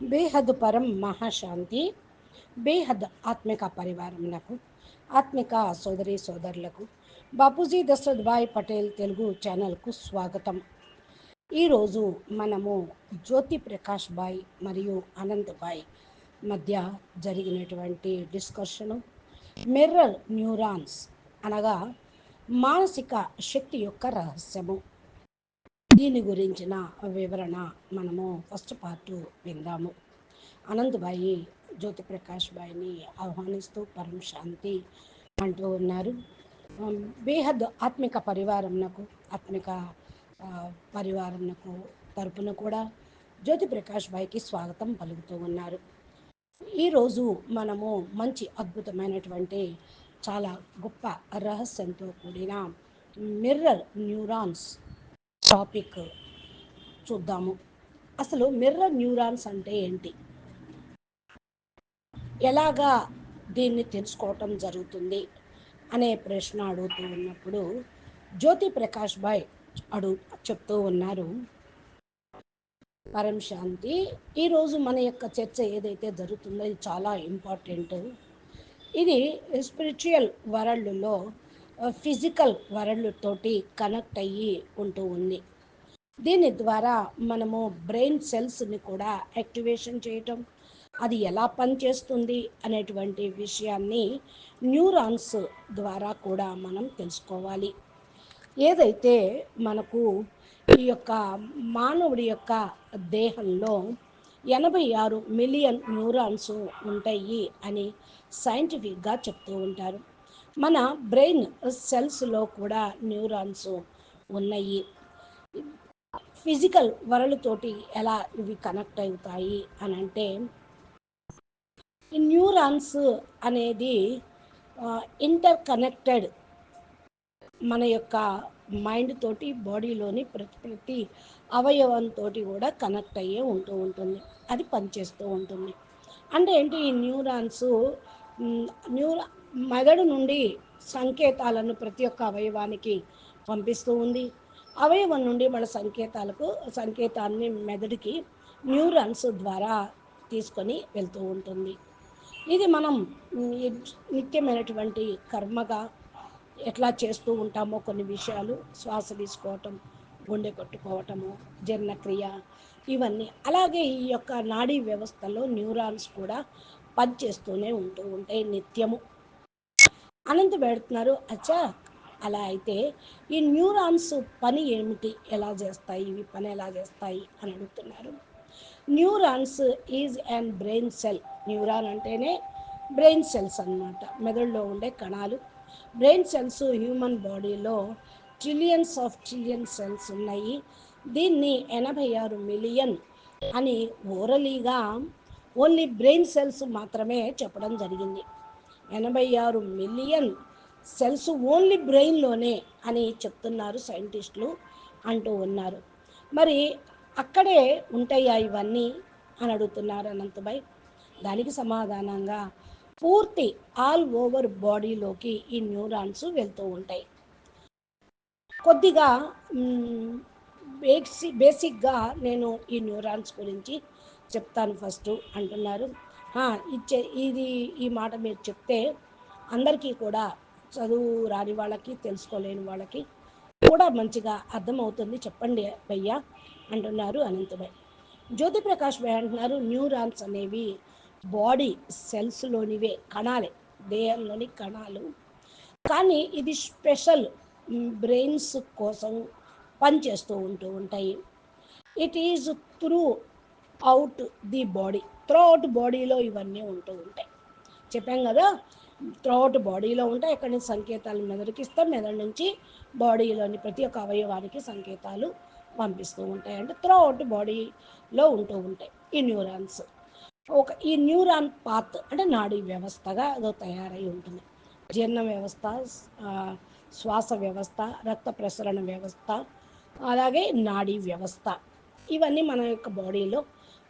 బేహద్ పరం మహాశాంతి బేహద్ ఆత్మిక పరివారమునకు ఆత్మిక సోదరి సోదరులకు బాపూజీ దశరథ్ భాయ్ పటేల్ తెలుగు ఛానల్కు స్వాగతం. ఈరోజు మనము జ్యోతి ప్రకాష్ భాయ్ మరియు అనంత్ భాయ్ మధ్య జరిగినటువంటి డిస్కషను మిర్రర్ న్యూరాన్స్ అనగా మానసిక శక్తి యొక్క రహస్యము. దీని గురించిన వివరణ మనము ఫస్ట్ పార్ట్ విందాము. అనంతబాయి జ్యోతి ప్రకాష్ బాయిని ఆహ్వానిస్తూ పరం శాంతి అంటూ ఉన్నారు. బేహద్ ఆత్మిక పరివారంనకు ఆత్మిక పరివారంనకు తరపున కూడా జ్యోతి ప్రకాష్ బాయ్కి స్వాగతం పలుకుతూ ఉన్నారు. ఈరోజు మనము మంచి అద్భుతమైనటువంటి చాలా గొప్ప రహస్యంతో కూడిన మిర్రర్ న్యూరాన్స్ టాపిక్ చూద్దాము. అసలు మిర్రర్ న్యూరాన్స్ అంటే ఏంటి? ఎలాగా దీన్ని తెలుసుకోవటం జరుగుతుంది అనే ప్రశ్న అడుగుతూ ఉన్నప్పుడు జ్యోతి ప్రకాష్ భాయ్ అడు చెప్తూ ఉన్నారు. పరం శాంతి ఈరోజు మన యొక్క చర్చ ఏదైతే జరుగుతుందో ఇది చాలా ఇంపార్టెంట్. ఇది స్పిరిచువల్ వరల్డ్లో ఫిజికల్ వరల్డ్ తోటి కనెక్ట్ అయ్యి ఉంటూ ఉంది. దీని ద్వారా మనము బ్రెయిన్ సెల్స్ని కూడా యాక్టివేషన్ చేయటం అది ఎలా పనిచేస్తుంది అనేటువంటి విషయాన్ని న్యూరాన్స్ ద్వారా కూడా మనం తెలుసుకోవాలి. ఏదైతే మనకు ఈ యొక్క మానవుడి యొక్క దేహంలో ఎనభై ఆరు మిలియన్ న్యూరాన్స్ ఉంటాయి అని సైంటిఫిక్గా చెప్తూ ఉంటారు. మన బ్రెయిన్ సెల్స్లో కూడా న్యూరాన్స్ ఉన్నాయి. ఫిజికల్ వరల్డ్తోటి ఎలా ఇవి కనెక్ట్ అవుతాయి అని అంటే న్యూరాన్స్ అనేది ఇంటర్ కనెక్టెడ్ మన యొక్క మైండ్ తోటి బాడీలోని ప్రతి ప్రతి అవయవంతో కూడా కనెక్ట్ అయ్యే ఉంటూ ఉంటుంది. అది పనిచేస్తూ ఉంటుంది. అంటే ఏంటి ఈ న్యూరాన్స్ న్యూరా మెదడు నుండి సంకేతాలను ప్రతి ఒక్క అవయవానికి పంపిస్తూ ఉంది. అవయవం నుండి మన సంకేతాలకు సంకేతాన్ని మెదడుకి న్యూరాన్స్ ద్వారా తీసుకొని వెళ్తూ ఉంటుంది. ఇది మనం నిత్యమైనటువంటి కర్మగా ఎట్లా చేస్తూ ఉంటామో కొన్ని విషయాలు శ్వాస తీసుకోవటం గుండె కొట్టుకోవటము జీర్ణక్రియ ఇవన్నీ. అలాగే ఈ యొక్క నాడీ వ్యవస్థలో న్యూరాన్స్ కూడా పనిచేస్తూనే ఉంటూ ఉంటాయి నిత్యము. అనంత పెడుతున్నారు. అచ్చా అలా అయితే ఈ న్యూరాన్స్ పని ఏమిటి? ఎలా చేస్తాయి? ఇవి పని ఎలా చేస్తాయి? అని అడుగుతున్నారు. Neurons is and brain cell neuron అంటేనే బ్రెయిన్ సెల్స్ అనమాట మెదడులో ఉండే కణాలు. బ్రెయిన్ సెల్స్ హ్యూమన్ బాడీలో ట్రిలియన్స్ ఆఫ్ ట్రిలియన్ సెల్స్ ఉన్నాయి. దీన్ని ఎనభై ఆరు మిలియన్ అని ఓరలీగా ఓన్లీ బ్రెయిన్ సెల్స్ మాత్రమే చెప్పడం జరిగింది. ఎనభై ఆరు మిలియన్ సెల్స్ ఓన్లీ బ్రెయిన్లోనే అని చెప్తున్నారు సైంటిస్టులు అంటూ ఉన్నారు. మరి అక్కడే ఉంటాయా ఇవన్నీ అని అడుగుతున్నారు అనంతభాయ్ దానికి సమాధానంగా పూర్తి ఆల్ ఓవర్ బాడీలోకి ఈ న్యూరాన్స్ వెళ్తూ ఉంటాయి. కొద్దిగా బేసి బేసిక్గా నేను ఈ న్యూరాన్స్ గురించి చెప్తాను ఫస్ట్ అంటున్నారు. ఇచ్చే ఇది ఈ మాట మీరు చెప్తే అందరికీ కూడా చదువు రాని వాళ్ళకి తెలుసుకోలేని వాళ్ళకి కూడా మంచిగా అర్థమవుతుంది. చెప్పండి భయ్యా అంటున్నారు అనంతభాయ్ జ్యోతి ప్రకాష్ భాయ్ అంటున్నారు న్యూరాన్స్ అనేవి బాడీ సెల్స్లోనివే కణాలే దేహంలోని కణాలు. కానీ ఇది స్పెషల్ బ్రెయిన్స్ కోసం పనిచేస్తూ ఉంటూ ఉంటాయి. It is throughout the body. Throughout బాడీలో ఇవన్నీ ఉంటూ ఉంటాయి. చెప్పాం కదా త్రూఅవుట్ బాడీలో ఉంటాయి. ఎక్కడి నుంచి సంకేతాలు మెదడుకి ఇస్తాం. మెదడు నుంచి బాడీలోని ప్రతి ఒక్క అవయవానికి సంకేతాలు పంపిస్తూ ఉంటాయి అంటే త్రూఅవుట్ బాడీలో ఉంటూ ఉంటాయి ఈ న్యూరాన్స్. ఒక ఈ న్యూరాన్ పాత్ అంటే నాడీ వ్యవస్థగా అదో తయారై ఉంటుంది. జీర్ణ వ్యవస్థ శ్వాస వ్యవస్థ రక్త ప్రసరణ వ్యవస్థ అలాగే నాడీ వ్యవస్థ. ఇవన్నీ మన యొక్క బాడీలో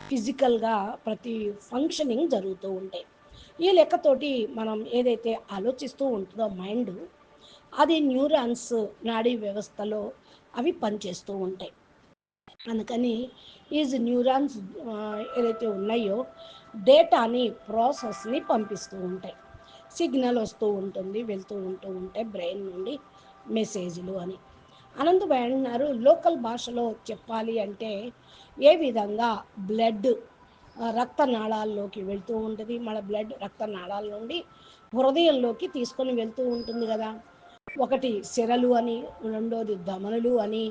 ఫిజికల్గా ప్రతి ఫంక్షనింగ్ జరుగుతూ ఉంటాయి. ఈ లెక్కతోటి మనం ఏదైతే ఆలోచిస్తూ ఉంటుందో మైండ్ అది న్యూరాన్స్ నాడీ వ్యవస్థలో అవి పనిచేస్తూ ఉంటాయి. అందుకని ఈజ్ న్యూరాన్స్ ఏదైతే ఉన్నాయో డేటాని ప్రాసెస్ని పంపిస్తూ ఉంటాయి. సిగ్నల్ వస్తూ ఉంటుంది వెళ్తూ ఉంటూ ఉంటాయి బ్రెయిన్ నుండి మెసేజ్లు అని. అనంతభాయ్ అంటున్నారు లోకల్ భాషలో చెప్పాలి అంటే ఏ విధంగా బ్లడ్ రక్త నాళాల్లోకి వెళ్తూ ఉంటుంది. మన బ్లడ్ రక్త నాళాల నుండి హృదయంలోకి తీసుకొని వెళ్తూ ఉంటుంది కదా. ఒకటి సిరలు అని రెండోది ధమనులు అని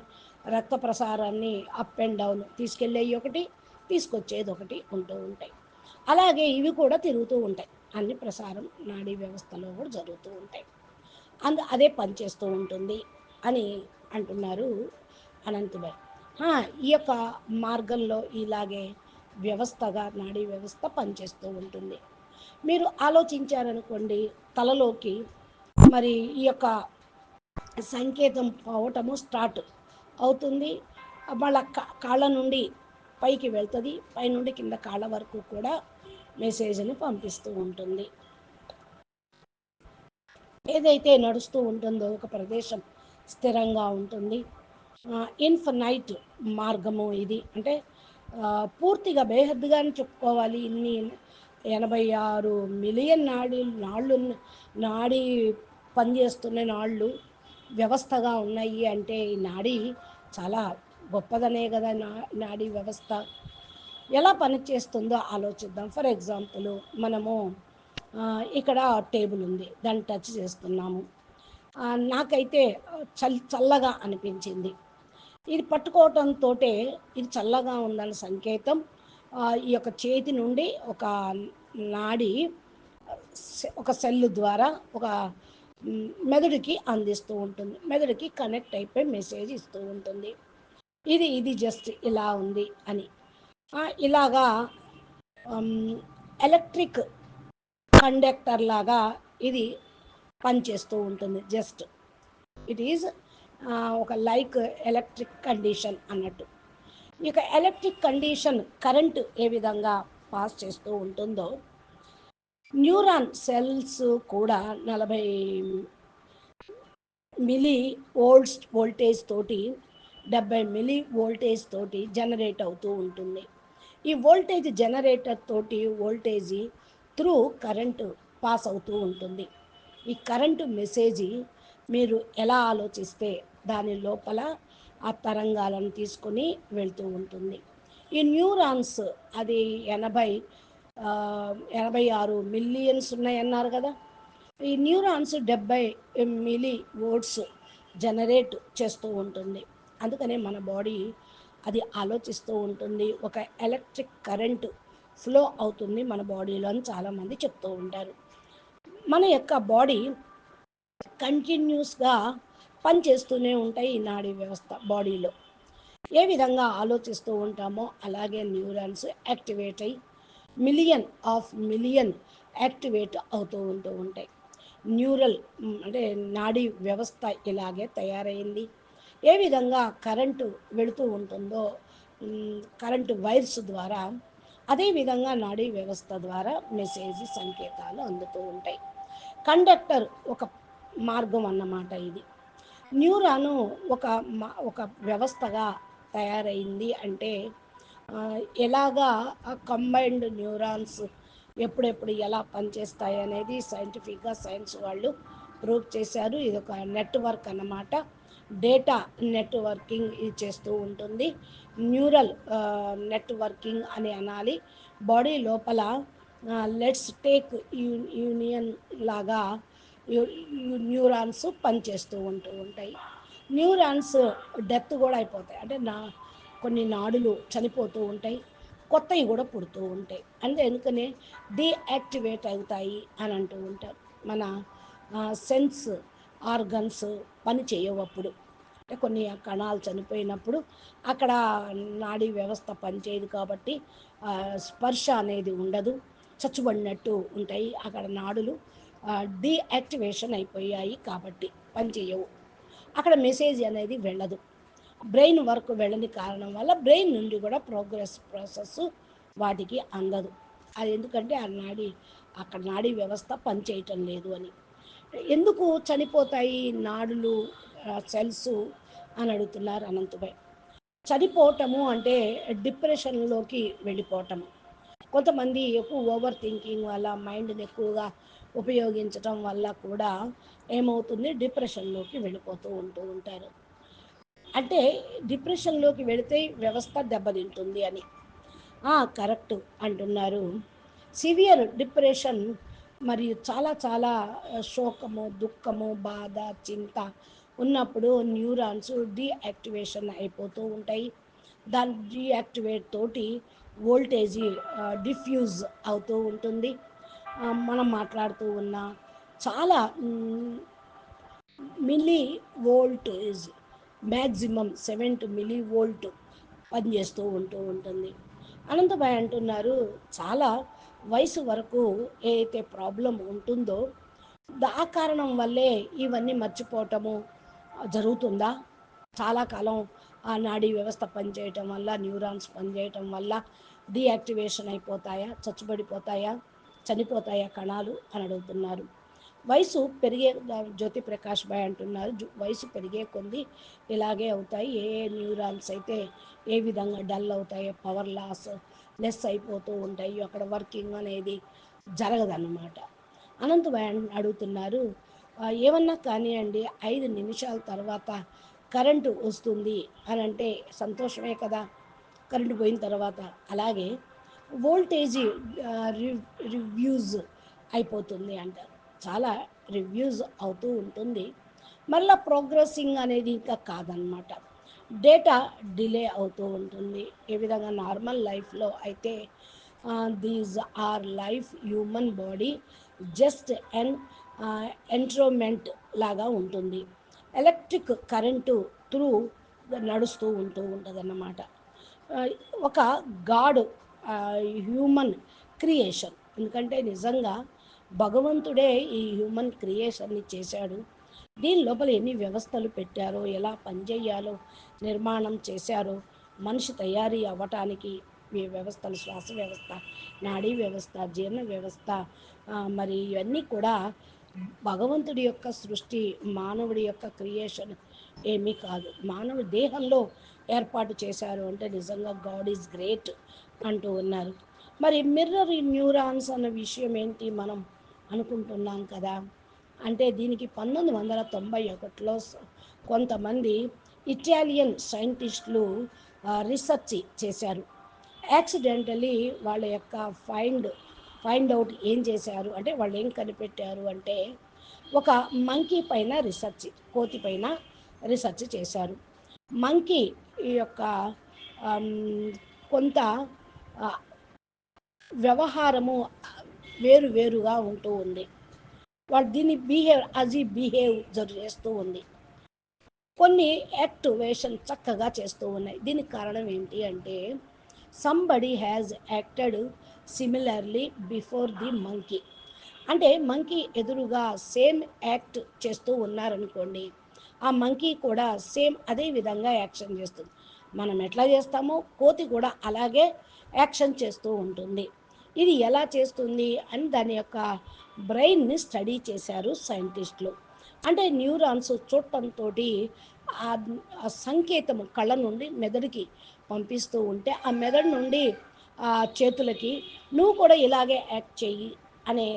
రక్త ప్రసారాన్ని అప్ అండ్ డౌన్ తీసుకెళ్ళేవి ఒకటి తీసుకొచ్చేది ఒకటి ఉంటూ ఉంటాయి. అలాగే ఇవి కూడా తిరుగుతూ ఉంటాయి. అన్ని ప్రసారం నాడీ వ్యవస్థలో కూడా జరుగుతూ ఉంటాయి. అందు అదే పనిచేస్తూ ఉంటుంది అని అంటున్నారు అనంతుభాయ్ ఈ యొక్క మార్గంలో ఇలాగే వ్యవస్థగా నాడీ వ్యవస్థ పనిచేస్తూ ఉంటుంది. మీరు ఆలోచించారనుకోండి తలలోకి మరి ఈ యొక్క సంకేతం పోవటము స్టార్ట్ అవుతుంది. వాళ్ళ కా- కాళ్ళ నుండి పైకి వెళ్తుంది. పై నుండి కింద కాళ్ళ వరకు కూడా మెసేజ్ని పంపిస్తూ ఉంటుంది. ఏదైతే నడుస్తూ ఉంటుందో ఒక ప్రదేశం స్థిరంగా ఉంటుంది. ఇన్ఫనైట్ మార్గము ఇది. అంటే పూర్తిగా బేహద్దుగా అని చెప్పుకోవాలి. ఇన్ని ఎనభై ఆరు మిలియన్ నాడి నాళ్ళు నాడి పనిచేస్తున్న నాళ్ళు వ్యవస్థగా ఉన్నాయి అంటే ఈ నాడి చాలా గొప్పదనే కదా నా నాడీ వ్యవస్థ. ఎలా పనిచేస్తుందో ఆలోచిద్దాం. ఫర్ ఎగ్జాంపుల్ మనము ఇక్కడ టేబుల్ ఉంది. దాన్ని టచ్ చేస్తున్నాము. నాకైతే చల్ చల్లగా అనిపించింది. ఇది పట్టుకోవటంతో ఇది చల్లగా ఉందన్న సంకేతం. ఈ యొక్క చేతి నుండి ఒక నాడి ఒక సెల్ ద్వారా ఒక మెదడుకి అందిస్తూ ఉంటుంది. మెదడుకి కనెక్ట్ అయిపోయి మెసేజ్ ఇస్తూ ఉంటుంది. ఇది ఇది జస్ట్ ఇలా ఉంది అని. ఇలాగా ఎలక్ట్రిక్ కండక్టర్ లాగా ఇది పనిచేస్తూ ఉంటుంది. జస్ట్ ఇట్ ఈజ్ ఒక లైక్ ఎలక్ట్రిక్ కండిషన్ అన్నట్టు. ఇక ఎలక్ట్రిక్ కండిషన్ కరెంట్ ఏ విధంగా పాస్ చేస్తూ ఉంటుందో న్యూరాన్ సెల్స్ కూడా నలభై మిలీ వోల్ట్స్ వోల్టేజ్ తోటి డెబ్బై మిలీ వోల్టేజ్ తోటి జనరేట్ అవుతూ ఉంటుంది. ఈ వోల్టేజ్ జనరేటర్ తోటి వోల్టేజ్ త్రూ కరెంటు పాస్ అవుతూ ఉంటుంది. ఈ కరెంటు మెసేజ్ మీరు ఎలా ఆలోచిస్తే దాని లోపల ఆ తరంగాలను తీసుకొని వెళ్తూ ఉంటుంది. ఈ న్యూరాన్స్ అది ఎనభై ఎనభై ఆరు మిలియన్స్ ఉన్నాయన్నారు కదా. ఈ న్యూరాన్స్ డెబ్బై మిలీ ఓట్స్ జనరేట్ చేస్తూ ఉంటుంది. అందుకనే మన బాడీ అది ఆలోచిస్తూ ఉంటుంది. ఒక ఎలక్ట్రిక్ కరెంట్ ఫ్లో అవుతుంది మన బాడీలో అని చాలామంది చెప్తూ ఉంటారు. మన యొక్క బాడీ కంటిన్యూస్గా పనిచేస్తూనే ఉంటాయి ఈ నాడీ వ్యవస్థ బాడీలో. ఏ విధంగా ఆలోచిస్తూ ఉంటామో అలాగే న్యూరాన్స్ యాక్టివేట్ అయ్యి మిలియన్ ఆఫ్ మిలియన్ యాక్టివేట్ అవుతూ ఉంటూ ఉంటాయి. న్యూరల్ అంటే నాడీ వ్యవస్థ ఇలాగే తయారైంది. ఏ విధంగా కరెంటు వెళుతూ ఉంటుందో కరెంటు వైర్స్ ద్వారా అదే విధంగా నాడీ వ్యవస్థ ద్వారా మెసేజ్ సంకేతాలు అందుతూ ఉంటాయి. కండక్టర్ ఒక మార్గం అన్నమాట ఇది. న్యూరాను ఒక మ- ఒక వ్యవస్థగా తయారైంది అంటే ఎలాగా కంబైన్డ్ న్యూరాన్స్ ఎప్పుడెప్పుడు ఎలా పనిచేస్తాయి అనేది సైంటిఫిక్గా సైన్స్ వాళ్ళు ప్రూవ్ చేశారు. ఇది ఒక నెట్వర్క్ అన్నమాట. డేటా నెట్వర్కింగ్ ఇది చేస్తూ ఉంటుంది. న్యూరల్ నెట్వర్కింగ్ అని అనాలి. బాడీ లోపల లెట్స్ టేక్ యూనియన్ లాగా న్యూరాన్స్ పనిచేస్తూ ఉంటూ ఉంటాయి. న్యూరాన్స్ డెత్ కూడా అయిపోతాయి. అంటే నా కొన్ని నాడులు చనిపోతూ ఉంటాయి. కొత్తవి కూడా పుడుతూ ఉంటాయి. అంటే ఎందుకనే డీయాక్టివేట్ అవుతాయి అని అంటూ ఉంటారు. మన సెన్స్ ఆర్గన్స్ పని చేయవప్పుడు. అంటే కొన్ని కణాలు చనిపోయినప్పుడు అక్కడ నాడీ వ్యవస్థ పనిచేయదు కాబట్టి స్పర్శ అనేది ఉండదు. చచ్చుబడినట్టు ఉంటాయి అక్కడ నాడులు. డీయాక్టివేషన్ అయిపోయాయి కాబట్టి పనిచేయవు అక్కడ మెసేజ్ అనేది వెళ్ళదు. బ్రెయిన్ వర్క్ వెళ్ళని కారణం వల్ల బ్రెయిన్ నుండి కూడా ప్రోగ్రెస్ ప్రాసెస్ వాటికి అందదు. అది ఎందుకంటే ఆ నాడి అక్కడ నాడీ వ్యవస్థ పనిచేయటం లేదు అని. ఎందుకు చనిపోతాయి నాడులు సెల్స్ అని అడుగుతున్నారు అనంతభాయ్ చనిపోవటము అంటే డిప్రెషన్లోకి వెళ్ళిపోవటము కొంతమంది ఎక్కువ ఓవర్ థింకింగ్ వల్ల మైండ్ని ఎక్కువగా ఉపయోగించటం వల్ల కూడా ఏమవుతుంది? డిప్రెషన్లోకి వెళ్ళిపోతూ ఉంటూ ఉంటారు. అంటే డిప్రెషన్లోకి వెళితే వ్యవస్థ దెబ్బతింటుంది అని. కరెక్ట్ అంటున్నారు. సివియర్ డిప్రెషన్ మరియు చాలా చాలా శోకము దుఃఖము బాధ చింత ఉన్నప్పుడు న్యూరాన్స్ డీయాక్టివేషన్ అయిపోతూ ఉంటాయి. దాని డీయాక్టివేట్ తోటి వోల్టేజీ డిఫ్యూజ్ అవుతూ ఉంటుంది. మనం మాట్లాడుతూ ఉన్న చాలా milli voltage maximum seven to milli volt పనిచేస్తూ ఉంటూ ఉంటుంది. అనంతభాయ్ అంటున్నారు చాలా వయసు వరకు ఏదైతే ప్రాబ్లం ఉంటుందో ఆ కారణం వల్లే ఇవన్నీ మర్చిపోవటము జరుగుతుందా? చాలా కాలం ఆ నాడీ వ్యవస్థ పనిచేయటం వల్ల న్యూరాన్స్ పనిచేయటం వల్ల డీయాక్టివేషన్ అయిపోతాయా చచ్చుబడిపోతాయా చనిపోతాయా కణాలు అని అడుగుతున్నారు. వయసు పెరిగే జ్యోతి ప్రకాష్ భాయ్ అంటున్నారు. వయసు పెరిగే కొద్ది ఇలాగే అవుతాయి. ఏ ఏ న్యూరాన్స్ అయితే ఏ విధంగా డల్ అవుతాయో పవర్ లాస్ లెస్ అయిపోతూ ఉంటాయి అక్కడ వర్కింగ్ అనేది జరగదన్నమాట. అనంత అడుగుతున్నారు ఏమన్నా కానివ్వండి ఐదు నిమిషాల తర్వాత కరెంటు వస్తుంది అని అంటే సంతోషమే కదా. కరెంటు పోయిన తర్వాత అలాగే వోల్టేజీ రివ్యూజ్ అయిపోతుంది అంటారు చాలా రివ్యూస్ అవుతూ ఉంటుంది. మళ్ళీ ప్రోగ్రెసింగ్ అనేది ఇంకా కాదనమాట. డేటా డిలే అవుతూ ఉంటుంది. ఏ విధంగా నార్మల్ లైఫ్లో అయితే these are life human body just an instrument లాగా ఉంటుంది. ఎలక్ట్రిక్ కరెంటు త్రూ నడుస్తూ ఉంటూ ఉంటుంది అన్నమాట ఒక గాడ్ హ్యూమన్ క్రియేషన్. ఎందుకంటే నిజంగా భగవంతుడే ఈ హ్యూమన్ క్రియేషన్ని చేశాడు. దీని లోపల ఎన్ని వ్యవస్థలు పెట్టారో ఎలా పనిచేయాలో నిర్మాణం చేశారో మనిషి తయారీ అవ్వటానికి ఈ వ్యవస్థలు శ్వాస వ్యవస్థ నాడీ వ్యవస్థ జీర్ణ వ్యవస్థ మరి ఇవన్నీ కూడా భగవంతుడి యొక్క సృష్టి మానవుడి యొక్క క్రియేషన్ ఏమీ కాదు. మానవ దేహంలో ఏర్పాటు చేశారు అంటే నిజంగా గాడ్ ఈజ్ గ్రేట్ అంటూ ఉన్నారు. మరి మిర్రర్ న్యూరాన్స్ అన్న విషయం ఏంటి మనం అనుకుంటున్నాం కదా? అంటే దీనికి పంతొమ్మిది వందల తొంభై ఒకటిలో కొంతమంది ఇటాలియన్ సైంటిస్టులు రీసెర్చ్ చేశారు. యాక్సిడెంటలీ వాళ్ళ యొక్క ఫైండ్ ఫైండ్ అవుట్ ఏం చేశారు అంటే వాళ్ళు ఏం కనిపెట్టారు అంటే ఒక మంకీ పైన రీసెర్చ్ కోతి పైన రీసెర్చ్ చేశారు. మంకీ యొక్క కొంత వ్యవహారము వేరు వేరుగా ఉంటూ ఉంది. వాడు దీన్ని బిహేవ్ అజీ బిహేవ్ చేస్తూ ఉంది. కొన్ని యాక్టివేషన్ చక్కగా చేస్తూ ఉన్నాయి. దీనికి కారణం ఏంటి అంటే somebody has acted similarly before the monkey అంటే మంకీ ఎదురుగా సేమ్ యాక్ట్ చేస్తూ ఉన్నారనుకోండి ఆ మంకీ కూడా సేమ్ అదే విధంగా యాక్షన్ చేస్తుంది. మనం ఎట్లా చేస్తామో కోతి కూడా అలాగే యాక్షన్ చేస్తూ ఉంటుంది. ఇది ఎలా చేస్తుంది అని దాని యొక్క బ్రెయిన్ని స్టడీ చేశారు సైంటిస్టులు అంటే న్యూరాన్స్ చూడటంతో ఆ సంకేతం కళ్ళ నుండి మెదడుకి పంపిస్తూ ఉంటే ఆ మెదడు నుండి ఆ చేతులకి నువ్వు కూడా ఇలాగే యాక్ట్ చెయ్యి అనే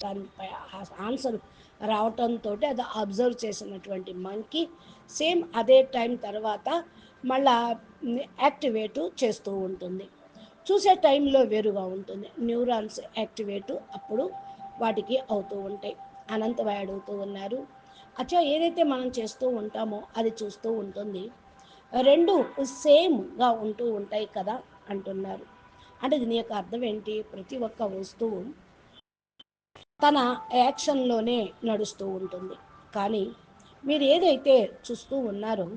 దానిపై ఆన్సర్ రావటంతో అది అబ్జర్వ్ చేసినటువంటి మంకి సేమ్ అదే టైం తర్వాత మళ్ళా యాక్టివేటు చేస్తూ ఉంటుంది. చూసే టైంలో వేరుగా ఉంటుంది. న్యూరాన్స్ యాక్టివేటు అప్పుడు వాటికి అవుతూ ఉంటాయి. అనంతవాయి అడుగుతూ ఉన్నారు. అచ్చా ఏదైతే మనం చేస్తూ ఉంటామో అది చూస్తూ ఉంటుంది. రెండు సేమ్గా ఉంటూ ఉంటాయి కదా అంటున్నారు. అంటే దీని యొక్క అర్థం ఏంటి? ప్రతి ఒక్క వస్తువు తన యాక్షన్లోనే నడుస్తూ ఉంటుంది. కానీ మీరు ఏదైతే చూస్తూ ఉన్నారో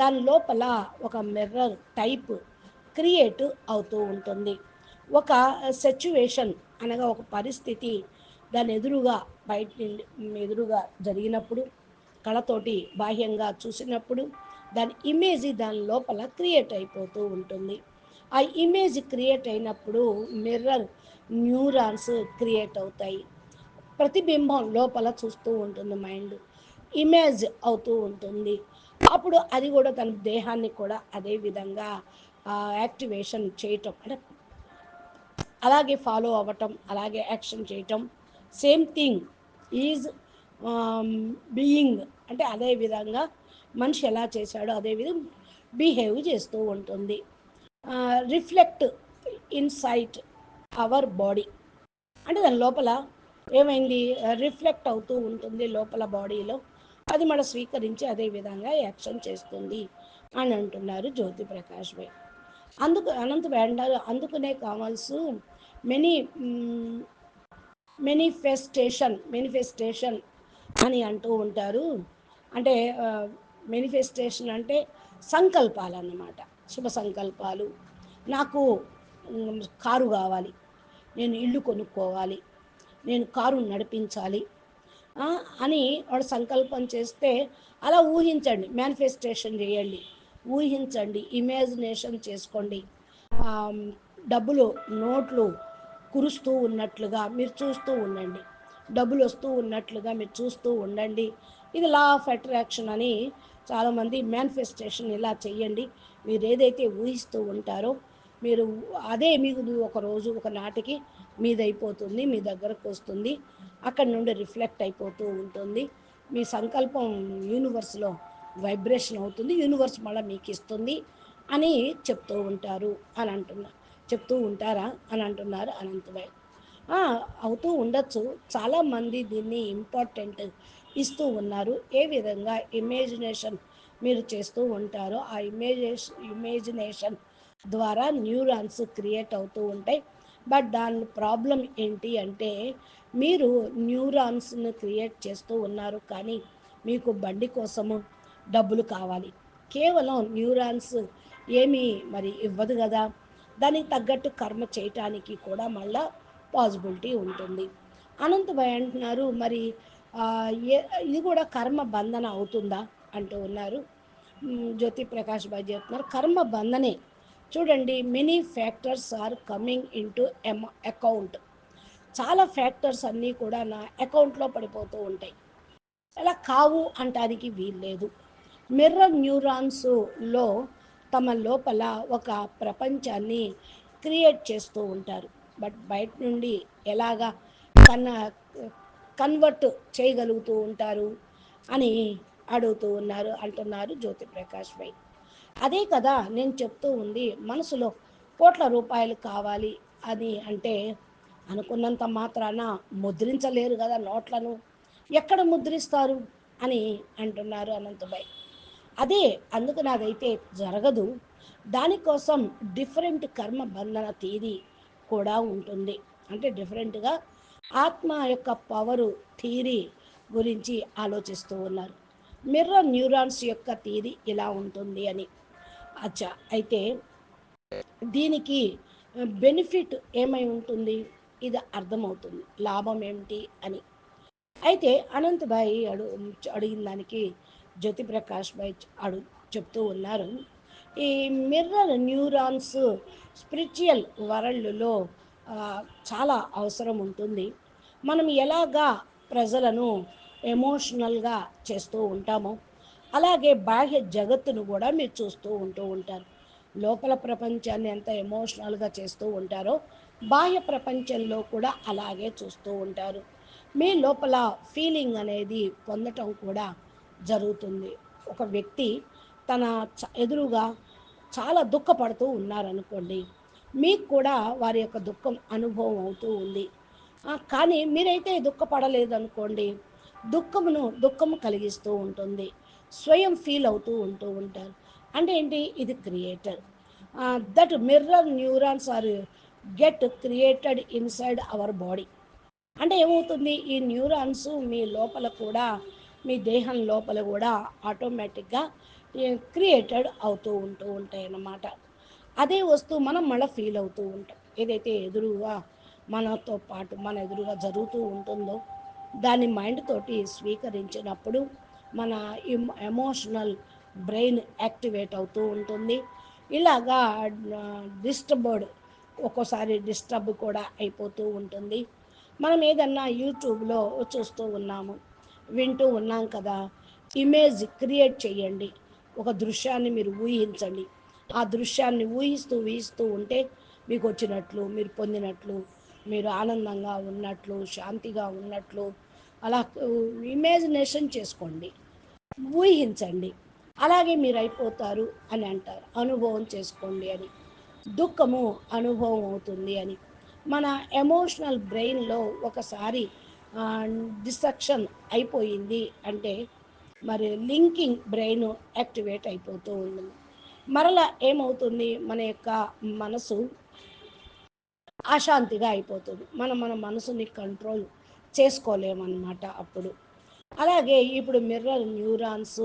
దాని లోపల ఒక మిర్రర్ టైప్ క్రియేట్ అవుతూ ఉంటుంది. ఒక సిచ్యువేషన్ అనగా ఒక పరిస్థితి దాని ఎదురుగా బయట ఎదురుగా జరిగినప్పుడు కళతోటి బాహ్యంగా చూసినప్పుడు దాని ఇమేజ్ దాని లోపల క్రియేట్ అయిపోతూ ఉంటుంది. ఆ ఇమేజ్ క్రియేట్ అయినప్పుడు మిర్రర్ న్యూరాన్స్ క్రియేట్ అవుతాయి. ప్రతిబింబం లోపల చూస్తూ ఉంటుంది మైండ్ ఇమేజ్ అవుతూ ఉంటుంది. అప్పుడు అది కూడా తన దేహాన్ని కూడా అదే విధంగా యాక్టివేషన్ చేయటం. అంటే అలాగే ఫాలో అవ్వటం అలాగే యాక్షన్ చేయటం. సేమ్ థింగ్ ఈజ్ బీయింగ్ అంటే అదే విధంగా మనిషి ఎలా చేశాడో అదేవిధంగా బిహేవ్ చేస్తూ ఉంటుంది. Reflect inside our body. అంటే దాని లోపల ఏమైంది? రిఫ్లెక్ట్ అవుతూ ఉంటుంది లోపల బాడీలో. అది మనం స్వీకరించి అదే విధంగా యాక్షన్ చేస్తుంది అని అంటున్నారు జ్యోతి ప్రకాష్ భాయ్ అందుకు అనంత వేండారు అందుకునే కావాల్సి మెనీ మెనిఫెస్టేషన్ మెనిఫెస్టేషన్ అని అంటూ ఉంటారు. అంటే మేనిఫెస్టేషన్ అంటే సంకల్పాలు అన్నమాట శుభ సంకల్పాలు. నాకు కారు కావాలి. నేను ఇల్లు కొనుక్కోవాలి. నేను కారు నడిపించాలి. అని వాడు సంకల్పం చేస్తే అలా ఊహించండి. మేనిఫెస్టేషన్ చేయండి. ఊహించండి. ఇమాజినేషన్ చేసుకోండి. డబ్బులు నోట్లు కురుస్తూ ఉన్నట్లుగా మీరు చూస్తూ ఉండండి. డబ్బులు వస్తూ ఉన్నట్లుగా మీరు చూస్తూ ఉండండి. ఇది లా ఆఫ్ అట్రాక్షన్ అని చాలామంది మేనిఫెస్టేషన్ ఇలా చేయండి మీరు ఏదైతే ఊహిస్తూ ఉంటారో మీరు అదే మీకు ఒక రోజు ఒక నాటికి మీదైపోతుంది మీ దగ్గరకు వస్తుంది. అక్కడ నుండి రిఫ్లెక్ట్ అయిపోతూ ఉంటుంది. మీ సంకల్పం యూనివర్స్లో వైబ్రేషన్ అవుతుంది. యూనివర్స్ మళ్ళీ మీకు ఇస్తుంది అని చెప్తూ ఉంటారు అని అంటున్నారు చెప్తూ ఉంటారా అని అంటున్నారు అనంతభాయ్ అవుతూ ఉండొచ్చు. చాలామంది దీన్ని ఇంపార్టెంట్ ఇస్తూ ఉన్నారు. ఏ విధంగా ఇమేజినేషన్ మీరు చేస్తూ ఉంటారో ఆ ఇమేజేష్ ఇమేజినేషన్ ద్వారా న్యూరాన్స్ క్రియేట్ అవుతూ ఉంటాయి. బట్ దాని ప్రాబ్లం ఏంటి అంటే మీరు న్యూరాన్స్ను క్రియేట్ చేస్తూ ఉన్నారు కానీ మీకు బండి కోసము డబ్బులు కావాలి. కేవలం న్యూరాన్స్ ఏమీ మరి ఇవ్వదు కదా. దానికి తగ్గట్టు కర్మ చేయటానికి కూడా మళ్ళా పాసిబిలిటీ ఉంటుంది. అనంతభాయ్ అంటున్నారు మరి ఇది కూడా కర్మ బంధన అవుతుందా? అంటూ ఉన్నారు. జ్యోతి ప్రకాష్ భాయ్ చెప్తున్నారు కర్మ బంధనే. చూడండి many factors are coming in ఎమ account చాలా ఫ్యాక్టర్స్ అన్నీ కూడా నా అకౌంట్లో పడిపోతూ ఉంటాయి. అలా కావు అంటానికి వీల్లేదు. మిర్రర్ న్యూరాన్స్లో తమ లోపల ఒక ప్రపంచాన్ని క్రియేట్ చేస్తూ ఉంటారు. బట్ బయట నుండి ఎలాగా కన్న కన్వర్ట్ చేయగలుగుతూ ఉంటారు అని అడుగుతూ ఉన్నారు అంటున్నారు జ్యోతి ప్రకాష్ భాయ్ అదే కదా నేను చెప్తూ ఉంది మనసులో కోట్ల రూపాయలు కావాలి అని అంటే అనుకున్నంత మాత్రాన ముద్రించలేరు కదా నోట్లను. ఎక్కడ ముద్రిస్తారు అని అంటున్నారు అనంతభాయ్ అదే అందుకు నాదైతే జరగదు. దానికోసం డిఫరెంట్ కర్మ బంధన తేదీ కూడా ఉంటుంది. అంటే డిఫరెంట్గా ఆత్మ యొక్క పవరు థీరీ గురించి ఆలోచిస్తూ ఉన్నారు. మిర్రర్ న్యూరాన్స్ యొక్క థీరీ ఇలా ఉంటుంది అని. అచ్చా అయితే దీనికి బెనిఫిట్ ఏమై ఉంటుంది? ఇది అర్థమవుతుంది. లాభం ఏమిటి అని. అయితే అనంత్ భాయ్ అడు అడిగిన దానికి జ్యోతిప్రకాష్ భాయ్ అడు చెప్తూ ఉన్నారు. ఈ మిర్రర్ న్యూరాన్స్ స్పిరిచువల్ వరల్డ్లో చాలా అవసరం ఉంటుంది. మనం ఎలాగా ప్రజలను ఎమోషనల్గా చేస్తూ ఉంటామో అలాగే బాహ్య జగత్తును కూడా మీరు చూస్తూ ఉంటూ ఉంటారు. లోపల ప్రపంచాన్ని ఎంత ఎమోషనల్గా చేస్తూ ఉంటారో బాహ్య ప్రపంచంలో కూడా అలాగే చూస్తూ ఉంటారు. మీ లోపల ఫీలింగ్ అనేది పొందటం కూడా జరుగుతుంది. ఒక వ్యక్తి తన ఎదురుగా చాలా దుఃఖపడుతూ ఉన్నారనుకోండి మీకు కూడా వారి యొక్క దుఃఖం అనుభవం అవుతూ ఉంది. కానీ మీరైతే దుఃఖపడలేదు అనుకోండి దుఃఖమును దుఃఖము కలిగిస్తూ ఉంటుంది. స్వయం ఫీల్ అవుతూ ఉంటూ ఉంటారు. అంటే ఏంటి? ఇది creator that mirror neurons are get created inside our body అంటే ఏమవుతుంది? ఈ న్యూరాన్స్ మీ లోపల కూడా మీ దేహం లోపల కూడా ఆటోమేటిక్గా క్రియేటెడ్ అవుతూ ఉంటూ ఉంటాయి అన్నమాట అదే వస్తువు మనం మళ్ళీ ఫీల్ అవుతూ ఉంటాం. ఏదైతే ఎదురుగా మనతో పాటు మన ఎదురుగా జరుగుతూ ఉంటుందో దాన్ని మైండ్ తోటి స్వీకరించినప్పుడు మన ఎమోషనల్ బ్రెయిన్ యాక్టివేట్ అవుతూ ఉంటుంది. ఇలాగా డిస్టర్బర్డ్ ఒక్కోసారి డిస్టర్బ్ కూడా అయిపోతూ ఉంటుంది. మనం ఏదన్నా యూట్యూబ్లో చూస్తూ ఉన్నాము వింటూ ఉన్నాం కదా ఇమేజ్ క్రియేట్ చేయండి. ఒక దృశ్యాన్ని మీరు ఊహించండి. ఆ దృశ్యాన్ని ఊహిస్తూ ఊహిస్తూ ఉంటే మీకు వచ్చినట్లు మీరు పొందినట్లు మీరు ఆనందంగా ఉన్నట్లు శాంతిగా ఉన్నట్లు అలా ఇమాజినేషన్ చేసుకోండి. ఊహించండి. అలాగే మీరు అయిపోతారు అని అంటారు. అనుభవం చేసుకోండి అని. దుఃఖము అనుభవం అవుతుంది అని. మన ఎమోషనల్ బ్రెయిన్లో ఒకసారి డిస్ట్రక్షన్ అయిపోయింది అంటే మరి లింకింగ్ బ్రెయిన్ యాక్టివేట్ అయిపోతూ ఉంది. మరలా ఏమవుతుంది? మన యొక్క మనసు అశాంతిగా అయిపోతుంది. మనం మన మనసుని కంట్రోల్ చేసుకోలేమన్నమాట అప్పుడు. అలాగే ఇప్పుడు మిర్రర్ న్యూరాన్స్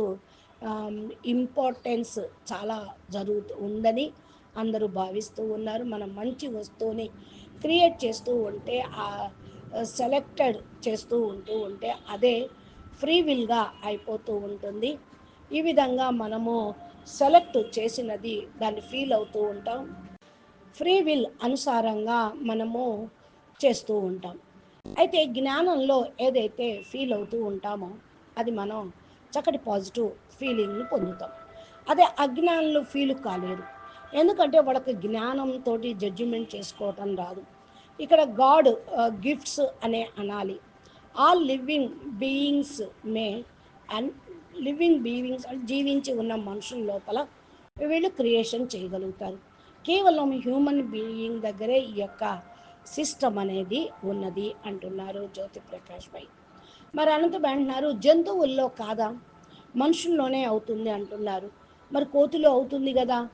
ఇంపార్టెన్స్ చాలా జరుగుతూ ఉందని అందరూ భావిస్తూ ఉన్నారు. మనం మంచి వస్తువుని క్రియేట్ చేస్తూ ఉంటే సెలెక్టెడ్ చేస్తూ ఉంటూ ఉంటే అదే ఫ్రీ విల్గా అయిపోతూ ఉంటుంది. ఈ విధంగా మనము సెలెక్ట్ చేసినది దాన్ని ఫీల్ అవుతూ ఉంటాం. ఫ్రీ విల్ అనుసారంగా మనము చేస్తూ ఉంటాం. అయితే జ్ఞానంలో ఏదైతే ఫీల్ అవుతూ ఉంటామో అది మనం చక్కటి పాజిటివ్ ఫీలింగ్ని పొందుతాం. అదే అజ్ఞానంలో ఫీల్ కాలేరు ఎందుకంటే వాళ్ళకి జ్ఞానంతో జడ్జిమెంట్ చేసుకోవటం రాదు. ఇక్కడ గాడ్ గిఫ్ట్స్ అనే అనాలి. All living beings may and living beings జీవించి ఉన్న మనుషుల లోపల వీళ్ళు క్రియేషన్ చేయగలుగుతారు. కేవలం హ్యూమన్ బీయింగ్ దగ్గరే ఈ యొక్క సిస్టమ్ అనేది ఉన్నది అంటున్నారు జ్యోతి ప్రకాష్ పై మరి అనంతరం అంటున్నారు జంతువుల్లో కాదా? మనుషుల్లోనే అవుతుంది అంటున్నారు. మరి కోతిలో అవుతుంది కదా?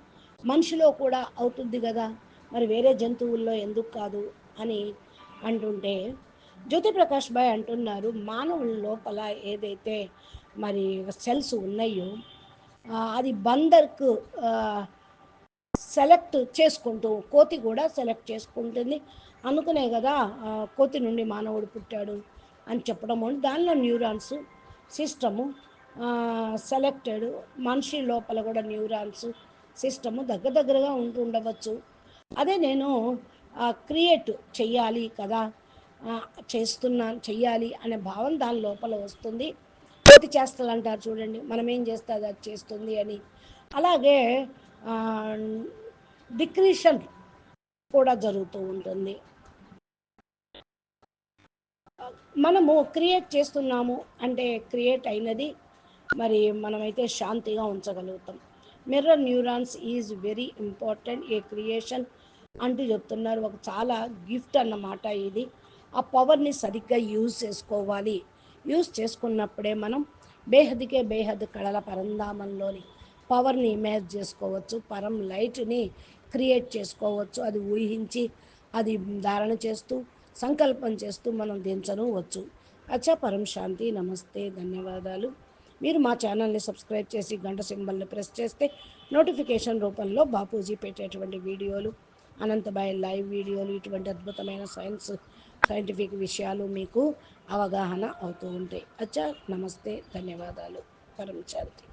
మనిషిలో కూడా అవుతుంది కదా? మరి వేరే జంతువుల్లో ఎందుకు కాదు అని అంటుంటే జ్యోతి ప్రకాష్ భాయ్ అంటున్నారు మానవుల లోపల ఏదైతే మరి సెల్స్ ఉన్నాయో అది బందర్కు సెలెక్ట్ చేసుకుంటూ కోతి కూడా సెలెక్ట్ చేసుకుంటుంది. అనుకునే కదా కోతి నుండి మానవుడు పుట్టాడు అని చెప్పడం దానిలో న్యూరాన్స్ సిస్టము సెలెక్టెడ్ మనిషి లోపల కూడా న్యూరాన్స్ సిస్టము దగ్గర దగ్గరగా ఉంటూ ఉండవచ్చు. అదే నేను క్రియేట్ చెయ్యాలి కదా చేస్తున్నాను చెయ్యాలి అనే భావం దాని లోపల వస్తుంది. కోతి చేస్తుంది అంటారు చూడండి. మనం ఏం చేస్తే అది చేస్తుంది అని. అలాగే డిక్రిషన్ కూడా జరుగుతూ ఉంటుంది. మనము క్రియేట్ చేస్తున్నాము అంటే క్రియేట్ అయినది మరి మనమైతే శాంతిగా ఉంచగలుగుతాం. Mirror neurons is very important. A creation అంటూ చెప్తున్నారు. ఒక చాలా గిఫ్ట్ అన్నమాట ఇది. ఆ పవర్ని సరిగ్గా యూజ్ చేసుకోవాలి. యూజ్ చేసుకున్నప్పుడే మనం బేహద్కే బేహద్ కళల పరంధామంలోని పవర్ని ఇమేజ్ చేసుకోవచ్చు. పరం లైట్ని క్రియేట్ చేసుకోవచ్చు. అది ఊహించి అది ధారణ చేస్తూ సంకల్పం చేస్తూ మనం దించనవచ్చు అచ్చా పరం శాంతి. నమస్తే. ధన్యవాదాలు. మీరు మా ఛానల్ని సబ్స్క్రైబ్ చేసి గంట సింబల్ని ప్రెస్ చేస్తే నోటిఫికేషన్ రూపంలో బాపూజీ పెట్టేటువంటి వీడియోలు అనంతబాయ్ లైవ్ వీడియోలు ఇటువంటి అద్భుతమైన సైన్స్ సైంటిఫిక్ విషయాలు మీకు అవగాహన అవుతూ ఉంటాయి. అచ్చా నమస్తే ధన్యవాదాలు. పరం శాంతి